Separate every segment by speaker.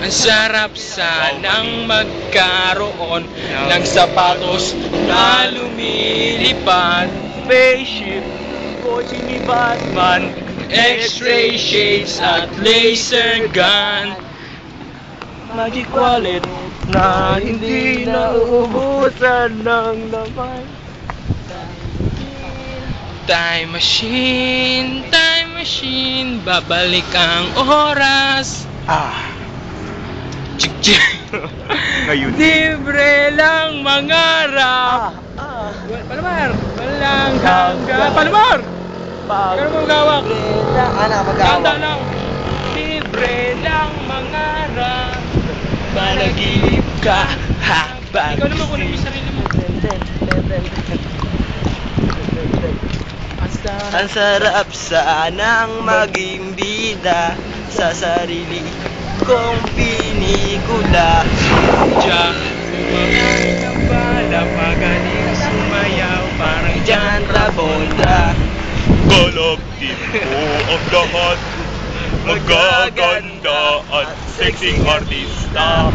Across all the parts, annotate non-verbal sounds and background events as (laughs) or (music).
Speaker 1: Ang sarap sanang magkaroon ng sapatos na lumilipad
Speaker 2: Spaceship, kotse ni Batman,
Speaker 1: X-ray shades at laser gun.
Speaker 2: Magic wallet na hindi nauubusan ng laman.
Speaker 1: Time machine, time machine Babalik ang oras.
Speaker 2: Ah,
Speaker 1: Chik chik (laughs)
Speaker 2: ngayon.
Speaker 1: Libre lang mangarap.
Speaker 2: Ah.
Speaker 1: Wal- Palomar Walang hanggan. Palomar!
Speaker 2: Pag
Speaker 1: Pero mo gawak?
Speaker 2: Na, ano,
Speaker 1: Tanda lang Libre lang mangarap. Managinip ka habang Ikaw naman kunin mo yung sarili mo.
Speaker 2: Ang sarap sanang maging bida sa sarili kong pinikula.
Speaker 1: Diyan Sumakay ng bala Magaling sumayaw Parang
Speaker 2: Jan Travolta,
Speaker 3: Galaktik ko ang lahat Magaganda at sexy artista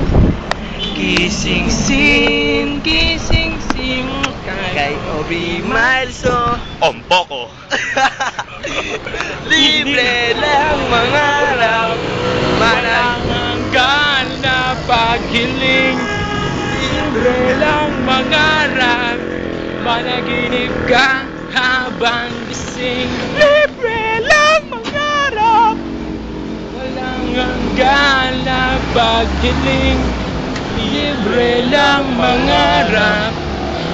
Speaker 1: Kissing scene Kissing scene
Speaker 2: kay Obi Milso.
Speaker 3: Ampa ko (laughs)
Speaker 2: Libre lang mangarap,
Speaker 1: paghiling Libre lang mangarap. Managinip ka habang gising. Libre lang mangarap. Walang hanggan na paghiling Libre lang mangarap.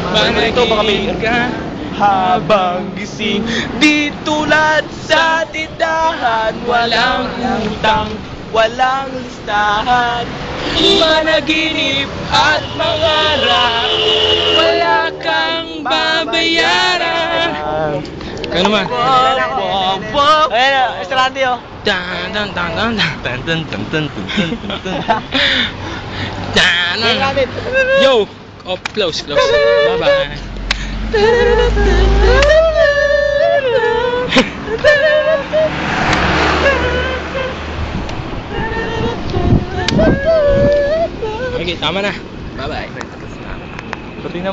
Speaker 1: Managinip ka habang gising. Di tulad sa tindahan Walang utang Walang listahan Managinip at mangarap Wala kang babayaran Kaya naman
Speaker 2: Ayan na, estrante oh.
Speaker 1: Tan tan tan tan tan tan tan tan tan tan tan tan tan Yo! Oh, close, close. Bye-bye. (laughs) Okay, tama na. Bye-bye.
Speaker 2: Patingnan mo